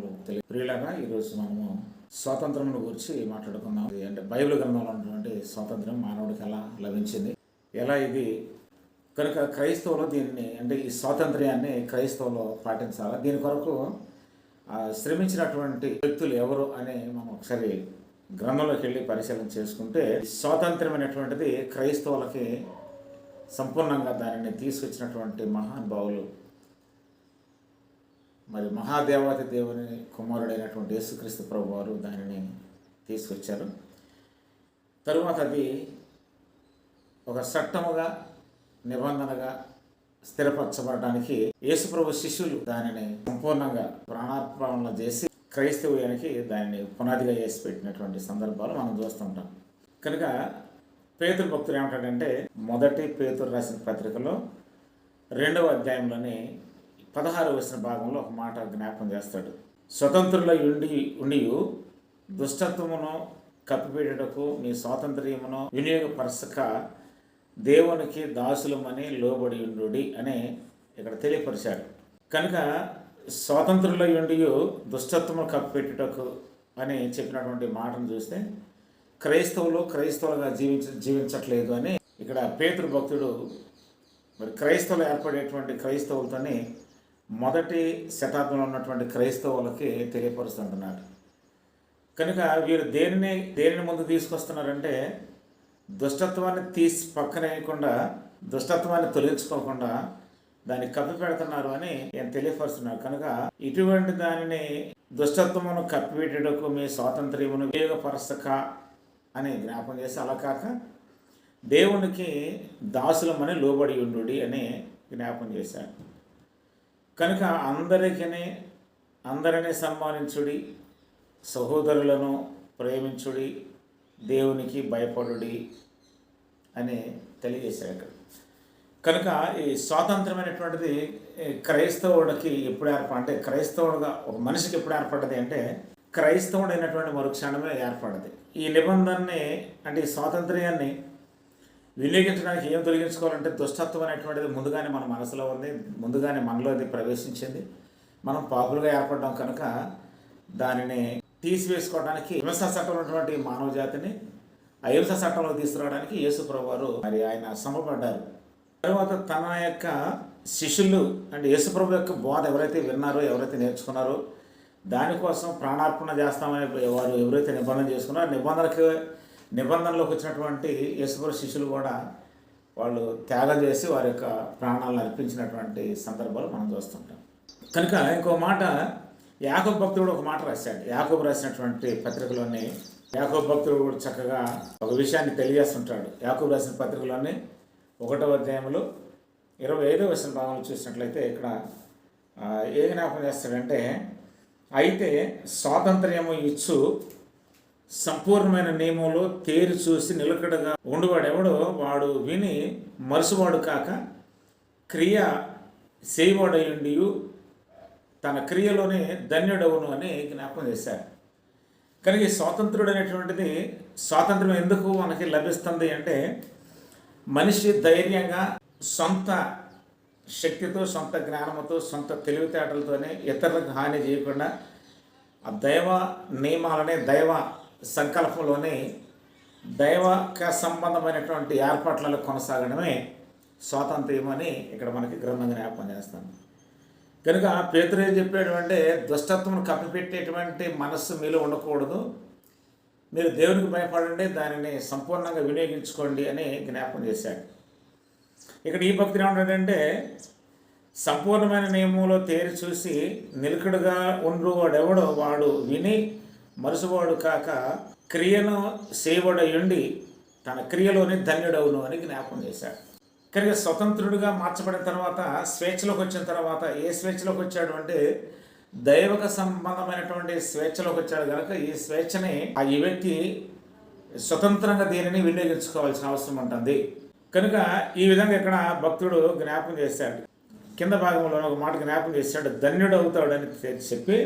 వందనములు తెలియ ప్రియులగా ఈరోజు మనము స్వాతంత్రమును గురించి మాట్లాడుకుందాం. అంటే బైబిల్ గ్రంథంలో ఉన్నటువంటి స్వాతంత్రం మానవుడికి ఎలా లభించింది? ఎలా ఇది? కనుక క్రైస్తవులు దీన్ని అంటే ఈ స్వాతంత్ర్యాన్ని క్రైస్తవులు పాటించాలి? దీని కొరకు శ్రమించినటువంటి వ్యక్తులు ఎవరు అని మనం ఒకసారి గ్రంథంలోకి వెళ్ళి పరిశీలన చేసుకుంటే స్వాతంత్రం అనేటువంటిది క్రైస్తవులకి సంపూర్ణంగా దానిని తీసుకొచ్చినటువంటి మహానుభావులు మరి మహాదేవత దేవుని కుమారుడైనటువంటి యేసుక్రీస్తు ప్రభు వారు దానిని తీసుకొచ్చారు. తరువాత అది ఒక చట్టముగా నిబంధనగా స్థిరపరచబడడానికి యేసుప్రభు శిష్యులు దానిని సంపూర్ణంగా ప్రాణార్పణ చేసి క్రైస్తవ్యానికి దానిని పునాదిగా చేసి పెట్టినటువంటి సందర్భాలు మనం చూస్తుంటాం కనుక పేతురు భక్తులు ఏమంటాడంటే మొదటి పేతురు రాసిన పత్రికలో రెండవ అధ్యాయంలోని పదహారు వచ్చిన భాగంలో ఒక మాట జ్ఞాపకం చేస్తాడు. స్వతంత్రుల ఉండి ఉండి దుష్టత్వమును కప్పిపెట్టుటకు నీ స్వాతంత్ర్యమును వినియోగపరచక దేవునికి దాసులమని లోబడి ఉండుడి అని ఇక్కడ తెలియపరిచాడు. కనుక స్వాతంత్రుల ఉండి దుష్టత్వము కప్పిపెట్టుటకు అని చెప్పినటువంటి మాటను చూస్తే క్రైస్తవులు క్రైస్తవులుగా జీవించ జీవించట్లేదు అని ఇక్కడ పేతురు భక్తుడు మరి క్రైస్తవులు ఏర్పడేటువంటి క్రైస్తవులతోనే మొదటి శతాబ్దంలో ఉన్నటువంటి క్రైస్తవులకి తెలియపరుస్తుంటున్నాడు. కనుక వీరు దేనిని దేనిని ముందు తీసుకొస్తున్నారంటే దుష్టత్వాన్ని తీసి పక్కనేయకుండా దుష్టత్వాన్ని తొలగించుకోకుండా దాన్ని కప్పి పెడుతున్నారు అని నేను తెలియపరుస్తున్నాను కనుక ఇటువంటి దానిని దుష్టత్వమును కప్పిపెట్టుటకు మీ స్వాతంత్ర్యమును ఉపయోగపరచక అని జ్ఞాపం చేసి అలా కాక దేవునికి దాసులమని లోబడి ఉండు అని జ్ఞాపం చేశాడు. కనుక అందరికీ అందరినీ సన్మానించుడి సహోదరులను ప్రేమించుడి దేవునికి భయపడుడి అని తెలియజేశారు ఇక్కడ. కనుక ఈ స్వాతంత్రమైనటువంటిది క్రైస్తవుడికి ఎప్పుడు ఏర్పడ అంటే క్రైస్తవుడుగా ఒక మనిషికి ఎప్పుడు ఏర్పడ్డది అంటే క్రైస్తవుడైనటువంటి మరుక్షణమే ఏర్పడది ఈ నిబంధనని అంటే ఈ స్వాతంత్ర్యాన్ని వినియోగించడానికి ఏం తొలగించుకోవాలంటే దుష్టత్వం అనేటువంటిది ముందుగానే మన మనసులో ఉంది ముందుగానే మనలో అది ప్రవేశించింది. మనం పాపులుగా ఏర్పడడం కనుక దానిని తీసివేసుకోవడానికి హింస చట్టంలో ఉన్నటువంటి మానవ జాతిని అహింస చట్టంలో తీసుకురావడానికి యేసు వారు మరి ఆయన శ్రమపడ్డారు. తర్వాత తన యొక్క శిష్యులు అంటే యేసుప్రభు యొక్క బోధ ఎవరైతే విన్నారో ఎవరైతే నేర్చుకున్నారో దానికోసం ప్రాణార్పణ చేస్తామని వారు ఎవరైతే నిబంధన చేసుకున్నారో ఆ నిబంధనకి నిబంధనలోకి వచ్చినటువంటి యేసుప్రభు శిష్యులు కూడా వాళ్ళు త్యాగం చేసి వారి యొక్క ప్రాణాలను అర్పించినటువంటి సందర్భాలు మనం చూస్తుంటాం. కనుక ఇంకో మాట యాకోబ్ భక్తుడు ఒక మాట రాశాడు. యాకోబు రాసినటువంటి పత్రికలోనే యాకోబ్ భక్తుడు కూడా చక్కగా ఒక విషయాన్ని తెలియజేస్తుంటాడు. యాకోబు రాసిన పత్రికలోని ఒకటవ అధ్యాయంలో ఇరవై ఐదో వచ్చిన భాగంలో చూసినట్లయితే ఇక్కడ ఏ జ్ఞాపకం చేస్తాడంటే అయితే స్వాతంత్ర్యము ఇచ్చు సంపూర్ణమైన నియమంలో తేరి చూసి నిలకడగా ఉండువాడెవడో వాడు విని మరుసువాడు కాక క్రియ చేయవాడయుండి తన క్రియలోనే ధన్యుడవును అని జ్ఞాపకం చేశారు కనుక ఈ స్వాతంత్రుడు అనేటువంటిది స్వాతంత్రం ఎందుకు మనకి లభిస్తుంది అంటే మనిషి ధైర్యంగా సొంత శక్తితో సొంత జ్ఞానంతో సొంత తెలివితేటలతోనే ఇతరులకు హాని చేయకుండా ఆ దైవ నియమాలనే దైవ సంకల్పంలోనే దైవక సంబంధమైనటువంటి ఏర్పాట్లలో కొనసాగడమే స్వాతంత్ర్యం అని ఇక్కడ మనకి గ్రంథం జ్ఞాపకం చేస్తాను కనుక పేతురు ఏం చెప్పాడు అంటే దుష్టత్వం కప్పిపెట్టేటువంటి మనస్సు మీలో ఉండకూడదు. మీరు దేవునికి భయపడండి దానిని సంపూర్ణంగా వినియోగించుకోండి అని జ్ఞాపకం చేశాడు. ఇక్కడ ఈ భక్తులు ఏమంటాడంటే సంపూర్ణమైన నియమంలో తేరి చూసి నిలకడగా ఉండు వాడెవడో వాడు విని మరుసువాడు కాక క్రియను సేవడయుండి తన క్రియలోని ధన్యుడవును అని జ్ఞాపకం చేశాడు. కనుక స్వతంత్రుడిగా మార్చబడిన తర్వాత స్వేచ్ఛలోకి వచ్చిన తర్వాత ఏ స్వేచ్ఛలోకి వచ్చాడు అంటే దైవక సంబంధమైనటువంటి స్వేచ్ఛలోకి వచ్చాడు కనుక ఈ స్వేచ్ఛని ఆ ఈ వ్యక్తి స్వతంత్రంగా దీనిని వినియోగించుకోవాల్సిన అవసరం ఉంటుంది. కనుక ఈ విధంగా ఇక్కడ భక్తుడు జ్ఞాపకం చేశాడు. కింద భాగంలో ఒక మాట జ్ఞాపకం చేశాడు ధన్యుడు అవుతాడని చెప్పి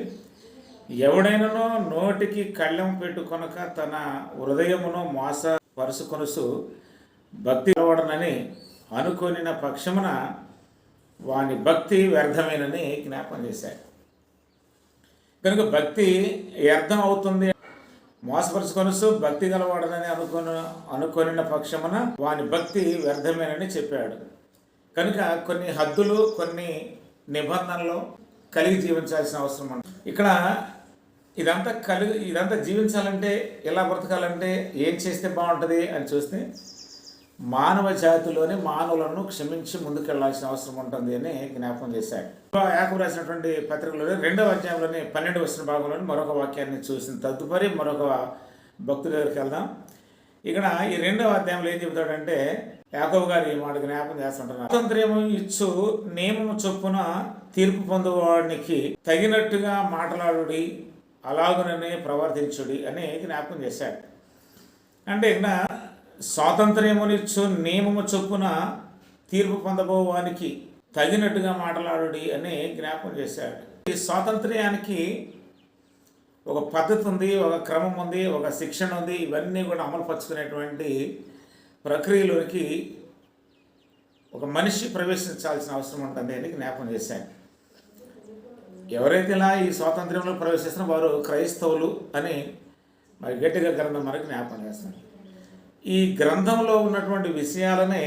ఎవడైనానో నోటికి కళ్ళెం పెట్టుకొనక తన హృదయమును మోస పరుసుకొనుసు భక్తి అవడనని అనుకొనిన పక్షమున వాని భక్తి వ్యర్థమేనని జ్ఞాపం చేశాడు. కనుక భక్తి వ్యర్థం అవుతుంది. మోసపరుచుకొనసు భక్తి గలవాడనని అనుకుని అనుకొనిన పక్షమున వాని భక్తి వ్యర్థమేనని చెప్పాడు. కనుక కొన్ని హద్దులు కొన్ని నిబంధనలు కలిగి జీవించాల్సిన అవసరం ఉంది. ఇక్కడ ఇదంతా కలిగి ఇదంతా జీవించాలంటే ఎలా బ్రతకాలంటే ఏం చేస్తే బాగుంటుంది అని చూస్తే మానవ జాతిలోని మానవులను క్షమించి ముందుకెళ్ళాల్సిన అవసరం ఉంటుంది అని జ్ఞాపకం చేశాడు. యాకబు రాసినటువంటి పత్రికలోని రెండవ అధ్యాయంలోని పన్నెండు వచ్చిన భాగంలోని మరొక వాక్యాన్ని చూసిన తదుపరి మరొక భక్తుల దగ్గరికి వెళ్దాం. ఇక్కడ ఈ రెండవ అధ్యాయంలో ఏం చెబుతాడంటే యాకబు గారు ఈ మాట జ్ఞాపకం చేస్తుంటున్నారు. స్వాతంత్ర్యము ఇచ్చు నియమము చొప్పున తీర్పు పొందువాడికి తగినట్టుగా మాట్లాడుడి అలాగుననే ప్రవర్తించుడి అని జ్ఞాపకం చేశాడు. అంటే ఇక్కడ స్వాతంత్ర్యమునిచ్చు నియమము చొప్పున తీర్పు పొందబోవానికి తగినట్టుగా మాట్లాడుడి అని జ్ఞాపకం చేశాడు. ఈ స్వాతంత్ర్యానికి ఒక పద్ధతి ఉంది ఒక క్రమం ఉంది ఒక శిక్షణ ఉంది ఇవన్నీ కూడా అమలుపరుచుకునేటువంటి ప్రక్రియలోకి ఒక మనిషి ప్రవేశించాల్సిన అవసరం ఉంటుంది అని జ్ఞాపకం చేశాను ఎవరైతే ఇలా ఈ స్వాతంత్ర్యంలో ప్రవేశిస్తున్న వారు క్రైస్తవులు అని మరి గట్టిగా గ్రంథం మనకు జ్ఞాపకం చేస్తున్నారు. ఈ గ్రంథంలో ఉన్నటువంటి విషయాలనే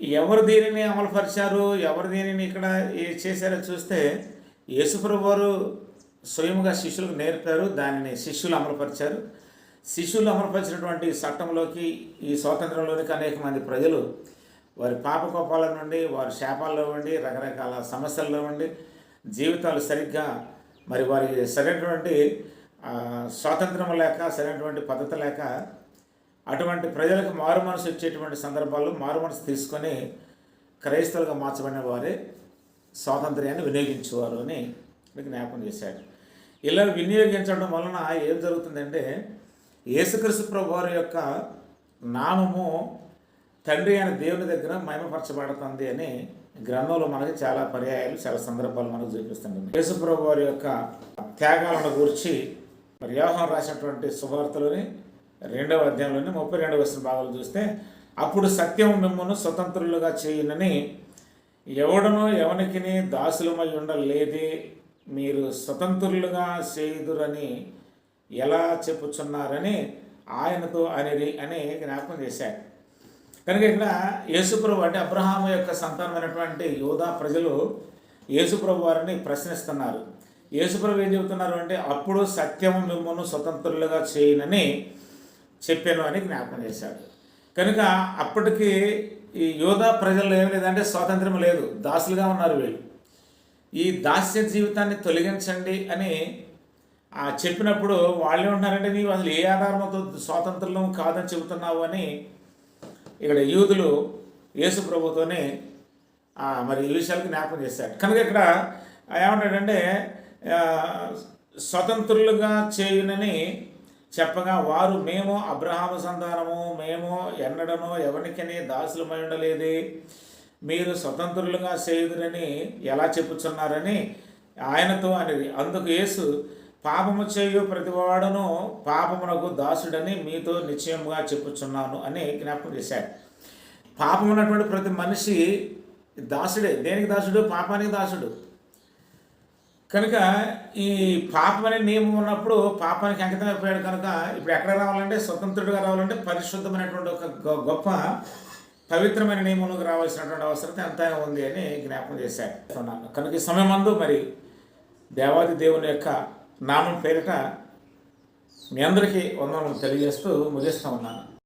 ఎవరు దీనిని అమలుపరిచారు ఎవరు దీనిని ఇక్కడ ఏ- చేశారో చూస్తే యేసుప్రభు వారు స్వయంగా శిష్యులకు నేర్పారు దానిని శిష్యులు అమలుపరిచారు. శిష్యులు అమలుపరిచినటువంటి చట్టంలోకి ఈ స్వాతంత్రంలోనికి అనేక మంది ప్రజలు వారి పాపకోపాల నుండి వారి శాపాల్లో ఉండి రకరకాల సమస్యల్లో ఉండి జీవితాలు సరిగ్గా మరి వారి సరైనటువంటి స్వాతంత్రం లేక సరైనటువంటి పద్ధతి లేక అటువంటి ప్రజలకు మారు మనసు ఇచ్చేటువంటి సందర్భాల్లో మారు మనసు తీసుకొని క్రైస్తవులుగా మార్చబడిన వారే స్వాతంత్ర్యాన్ని వినియోగించేవారు అని మీకు జ్ఞాపకం చేశాడు. ఇలా వినియోగించడం వలన ఏం జరుగుతుందంటే యేసుక్రీస్తు ప్రభు వారి యొక్క నామము తండ్రి అయిన దేవుని దగ్గర మహిమపరచబడుతుంది అని గ్రంథంలో మనకి చాలా పర్యాయాలు చాలా సందర్భాలు మనకు చూపిస్తుంది యేసుప్రభు వారి యొక్క త్యాగాలను గురించి మరి వ్యవహారం రాసినటువంటి సువార్తలోని రెండవ అధ్యాయంలోని ముప్పై రెండవ వచ్చిన భాగాలు చూస్తే అప్పుడు సత్యం మిమ్మల్ని స్వతంత్రులుగా చేయనని ఎవడనో ఎవనికి దాసులమై ఉండలేదే మీరు స్వతంత్రులుగా చేయుదురని ఎలా చెప్పుచున్నారని ఆయనతో అనేది అని జ్ఞాపకం చేశారు. కనుక ఇక్కడ యేసుప్రభు అంటే అబ్రహాము యొక్క సంతానమైనటువంటి యోధా ప్రజలు యేసుప్రభు వారిని ప్రశ్నిస్తున్నారు. యేసుప్రభు ఏం చెబుతున్నారు అంటే అప్పుడు సత్యము మిమ్మల్ని స్వతంత్రులుగా చేయనని చెప్పాను అని జ్ఞాపకం చేశాడు. కనుక అప్పటికి ఈ యోధా ప్రజల్లో ఏం లేదంటే స్వాతంత్రం లేదు. దాసులుగా ఉన్నారు వీళ్ళు. ఈ దాస్య జీవితాన్ని తొలగించండి అని చెప్పినప్పుడు వాళ్ళు ఉన్నారంటే నీవు అసలు ఏ ఆధారంతో స్వాతంత్రం కాదని చెబుతున్నావు అని ఇక్కడ యూదులు యేసు ప్రభుతోనే మరి ఈ విషయాలకు జ్ఞాపకం చేశారు. కనుక ఇక్కడ ఏమంటాడంటే స్వతంత్రులుగా చేయునని చెప్పగా వారు మేము అబ్రహాము సంతానము మేము ఎన్నడనో ఎవరికని దాసులమై ఉండలేదే. మీరు స్వతంత్రులుగా చేయుదురని ఎలా చెప్పుచున్నారని ఆయనతో అనేది. అందుకు యేసు పాపము చేయు ప్రతివాడును పాపమునకు దాసుడని మీతో నిశ్చయముగా చెప్పుచున్నాను అని జ్ఞాపకం చేశాడు. పాపం ఉన్నటువంటి ప్రతి మనిషి దాసుడే. దేనికి దాసుడు? పాపానికి దాసుడు. కనుక ఈ పాపం అనే నియమం ఉన్నప్పుడు పాపానికి అంకితం అయిపోయాడు కనుక ఇప్పుడు ఎక్కడ రావాలంటే స్వతంత్రుడిగా రావాలంటే పరిశుద్ధమైనటువంటి ఒక గొ- గొప్ప పవిత్రమైన నియమంలోకి రావాల్సినటువంటి అవసరం ఎంతైనా ఉంది అని జ్ఞాపకం చేశారు కనుక ఈ సమయమందు మరి దేవాది దేవుని యొక్క నామం పేరిట మీ అందరికీ వందనం తెలియజేస్తూ ముగిస్తూ ఉన్నాను.